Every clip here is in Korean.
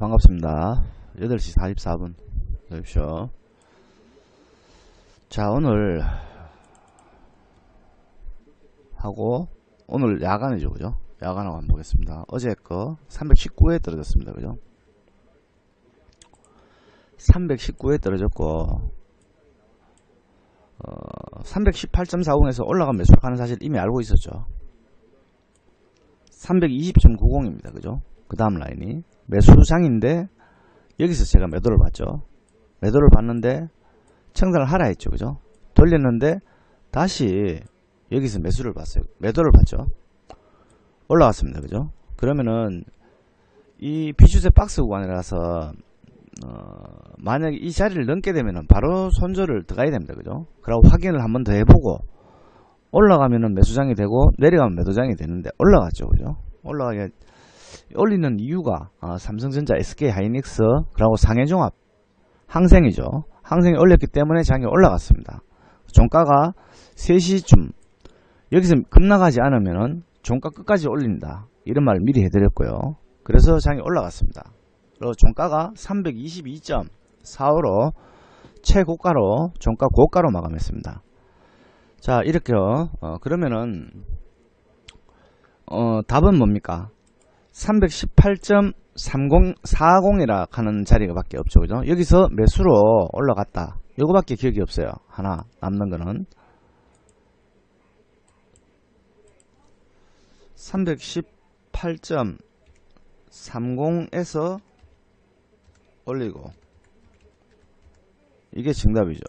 반갑습니다. 8시 44분. 보십시오. 자, 오늘, 하고, 오늘 야간이죠, 그죠? 야간하고 한번 보겠습니다. 어제 거 319에 떨어졌습니다, 그죠? 319에 떨어졌고, 어, 318.40에서 올라간 매수를 하는 사실 이미 알고 있었죠. 320.90입니다, 그죠? 그 다음 라인이. 매수장인데, 여기서 제가 매도를 봤죠. 매도를 봤는데, 청산을 하라 했죠, 그죠? 돌렸는데, 다시 여기서 매수를 봤어요. 매도를 봤죠. 올라갔습니다, 그죠? 그러면은, 이 비주세 박스 구간이라서, 어, 만약에 이 자리를 넘게 되면은 바로 손절을 들어가야 됩니다, 그죠? 그리고 확인을 한번 더 해보고, 올라가면은 매수장이 되고, 내려가면 매도장이 되는데, 올라갔죠, 그죠? 올라가게, 올리는 이유가 어, 삼성전자, SK 하이닉스 그리고 상해종합 항생이죠. 항생이 올렸기 때문에 장이 올라갔습니다. 종가가 3시쯤 여기서 급락하지 않으면 종가 끝까지 올린다. 이런 말을 미리 해드렸고요. 그래서 장이 올라갔습니다. 그리고 종가가 322.45로 최고가로 종가 고가로 마감했습니다. 자 이렇게요. 어, 그러면은 어, 답은 뭡니까? 318.3040이라 하는 자리가 밖에 없죠. 그죠? 여기서 매수로 올라갔다. 요거밖에 기억이 없어요. 하나 남는 거는 318.30에서 올리고 이게 정답이죠.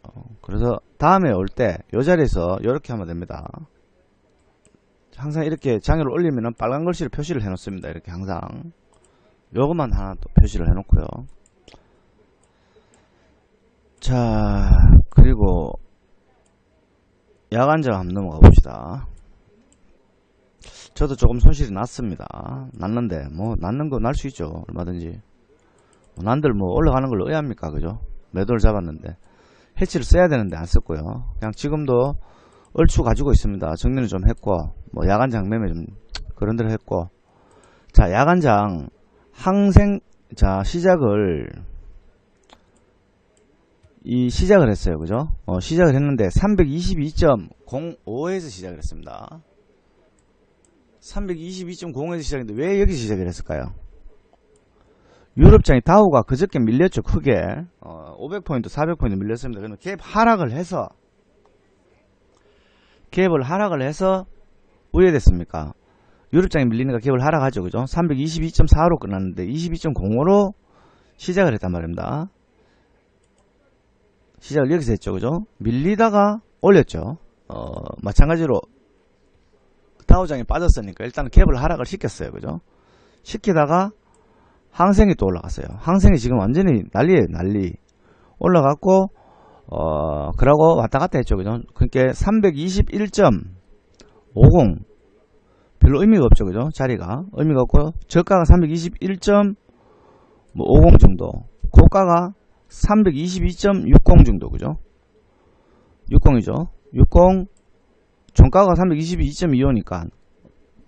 그래서 다음에 올때요 자리에서 이렇게 하면 됩니다. 항상 이렇게 장애를 올리면은 빨간 글씨를 표시를 해 놓습니다. 이렇게 항상 요것만 하나 또 표시를 해 놓고요. 자 그리고 야간장 한번 넘어가 봅시다. 저도 조금 손실이 났습니다. 났는데 뭐 났는 거 날 수 있죠. 얼마든지. 뭐 난들 뭐 올라가는 걸 의합니까 그죠? 매도를 잡았는데 해치를 써야 되는데 안 썼고요. 그냥 지금도 얼추 가지고 있습니다. 정리를 좀 했고 뭐 야간장 매매 좀 그런 대로 했고. 자 야간장. 항생 자 시작을 이 시작을 했어요. 그죠? 어, 시작을 했는데 322.05에서 시작을 했습니다. 322.05에서 시작했는데 왜 여기서 시작을 했을까요? 유럽장이 다우가 그저께 밀렸죠 크게. 어, 500포인트 400포인트 밀렸습니다. 그러면 갭 하락을 해서 갭을 하락을 해서 우회됐습니까? 유럽장이 밀리니까 갭을 하락하죠. 그죠? 322.45로 끝났는데 22.05로 시작을 했단 말입니다. 시작을 여기서 했죠. 그죠? 밀리다가 올렸죠. 어, 마찬가지로 다우장이 빠졌으니까 일단 갭을 하락을 시켰어요. 그죠? 시키다가 항생이 또 올라갔어요. 항생이 지금 완전히 난리에요. 난리. 올라갔고 어, 그러고 왔다 갔다 했죠. 그죠? 그러니까 321.50 별로 의미가 없죠. 그죠? 자리가 의미가 없고 저가가 321.50 정도 고가가 322.60 정도 그죠? 60이죠. 60 종가가 322.25니까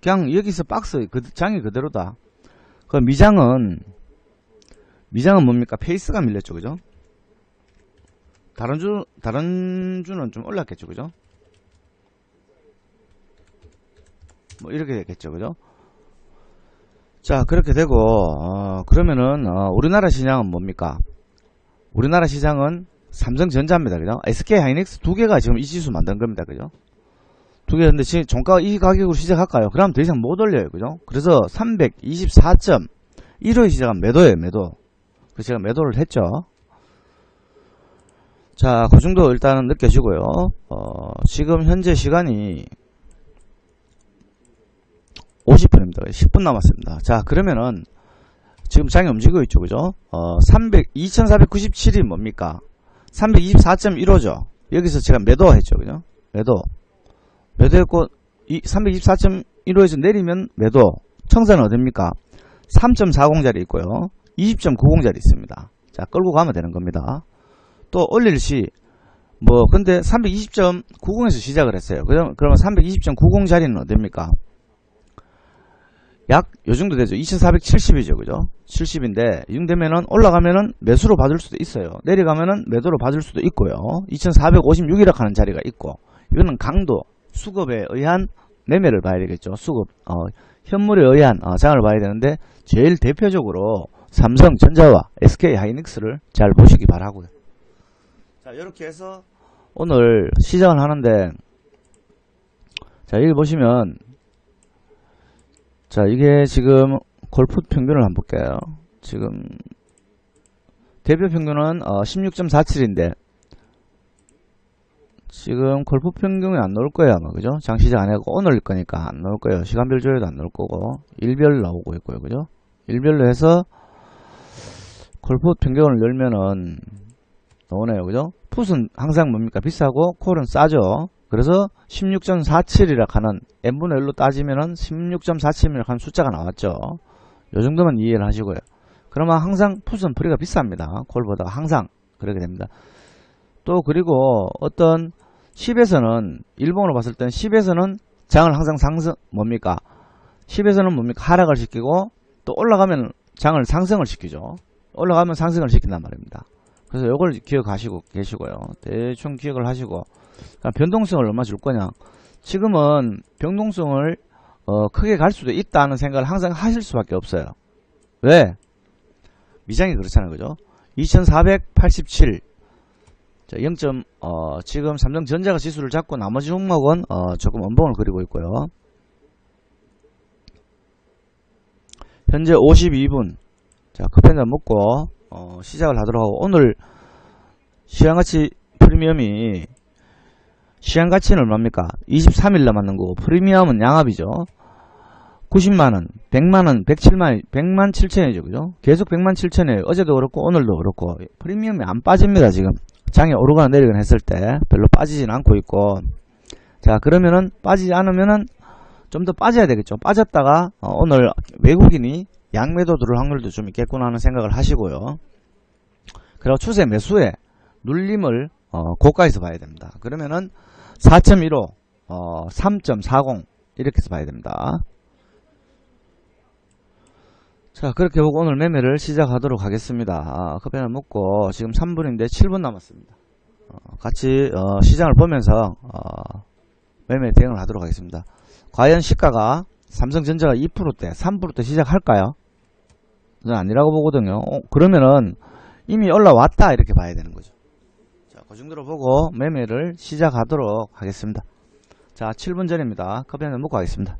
그냥 여기서 박스 그 장이 그대로다. 그 미장은 미장은 뭡니까? 페이스가 밀렸죠. 그죠? 다른 주, 다른 주는 좀 올랐겠죠, 그죠? 뭐, 이렇게 되겠죠, 그죠? 자, 그렇게 되고, 어, 그러면은, 어, 우리나라 시장은 뭡니까? 우리나라 시장은 삼성전자입니다, 그죠? SK 하이닉스 두 개가 지금 이 지수 만든 겁니다, 그죠? 두 개, 근데 지금 종가가 이 가격으로 시작할까요? 그럼 더 이상 못 올려요, 그죠? 그래서 324.15에 시작한 매도예요, 매도. 그래서 제가 매도를 했죠. 자, 그 정도 일단은 느껴지고요. 어, 지금 현재 시간이 50분입니다. 10분 남았습니다. 자, 그러면은 지금 장이 움직이고 있죠. 그죠? 어, 300, 2497이 뭡니까? 324.15죠. 여기서 제가 매도했죠. 그죠? 매도. 매도했고, 이 324.15에서 내리면 매도. 청산은 어딥니까? 3.40짜리 있고요. 20.90짜리 있습니다. 자, 끌고 가면 되는 겁니다. 또 올릴 시, 뭐, 근데 320.90에서 시작을 했어요. 그럼, 그러면 320.90 자리는 어딥니까? 약 요 정도 되죠. 2470이죠. 그죠? 70인데 이 되면은 올라가면은 매수로 받을 수도 있어요. 내려가면은 매도로 받을 수도 있고요. 2456이라 하는 자리가 있고 이거는 강도, 수급에 의한 매매를 봐야 되겠죠. 수급, 어, 현물에 의한 어, 장을 봐야 되는데 제일 대표적으로 삼성전자와 SK 하이닉스를 잘 보시기 바라고요. 자, 이렇게 해서 오늘 시작을 하는데 자, 여기 보시면 자, 이게 지금 골프 평균을 한번 볼게요. 지금 대표 평균은 어, 16.47인데 지금 골프 평균이 안 나올 거예요 아마 그죠? 장 시작 안 하고 오늘일 거니까 안 나올 거예요. 시간별 조회도 안 나올 거고 일별 나오고 있고요 그죠? 일별로 해서 골프 평균을 열면은 나오네요 그죠? 풋은 항상 뭡니까 비싸고 콜은 싸죠. 그래서 16.47이라 하는 n분의 1로 따지면은 16.47이라 하는 숫자가 나왔죠. 요 정도만 이해를 하시고요. 그러면 항상 풋은 프리가 비쌉니다. 콜보다 항상 그렇게 됩니다. 또 그리고 어떤 10에서는 일본으로 봤을 땐 10에서는 장을 항상 상승 뭡니까? 10에서는 뭡니까? 하락을 시키고 또 올라가면 장을 상승을 시키죠. 올라가면 상승을 시킨단 말입니다. 그래서 이걸 기억하시고 계시고요. 대충 기억을 하시고 변동성을 얼마 줄 거냐? 지금은 변동성을 어, 크게 갈 수도 있다는 생각을 항상 하실 수밖에 없어요. 왜? 미장이 그렇잖아요, 그죠? 2487. 자, 0. 어, 지금 삼성전자가 지수를 잡고 나머지 종목은 어, 조금 원봉을 그리고 있고요. 현재 52분. 자, 커피 한잔 먹고 어, 시작을 하도록 하고 오늘 시간가치 프리미엄이 시간가치는 얼마입니까? 23일 남았는 거고 프리미엄은 양압이죠. 90만원, 100만원, 107만, 100만 7천이죠. 그죠? 계속 100만 7천이에요. 어제도 그렇고 오늘도 그렇고 프리미엄이 안 빠집니다. 지금 장이 오르거나 내리거나 했을 때 별로 빠지진 않고 있고 자 그러면은 빠지지 않으면은 좀 더 빠져야 되겠죠. 빠졌다가 어, 오늘 외국인이 양매도 들을 확률도 좀 있겠구나 하는 생각을 하시고요. 그리고 추세 매수에 눌림을 어, 고가에서 봐야 됩니다. 그러면은 4.15, 어, 3.40 이렇게 해서 봐야 됩니다. 자 그렇게 보고 오늘 매매를 시작하도록 하겠습니다. 아, 커피 하나 먹고 지금 3분인데 7분 남았습니다. 어, 같이 어, 시장을 보면서 어, 매매 대응을 하도록 하겠습니다. 과연 시가가 삼성전자가 2%대, 3%대 시작할까요? 저는 아니라고 보거든요. 어, 그러면은 이미 올라왔다 이렇게 봐야 되는 거죠. 자, 그 정도로 보고 매매를 시작하도록 하겠습니다. 자, 7분 전입니다. 커피 한잔 먹고 가겠습니다.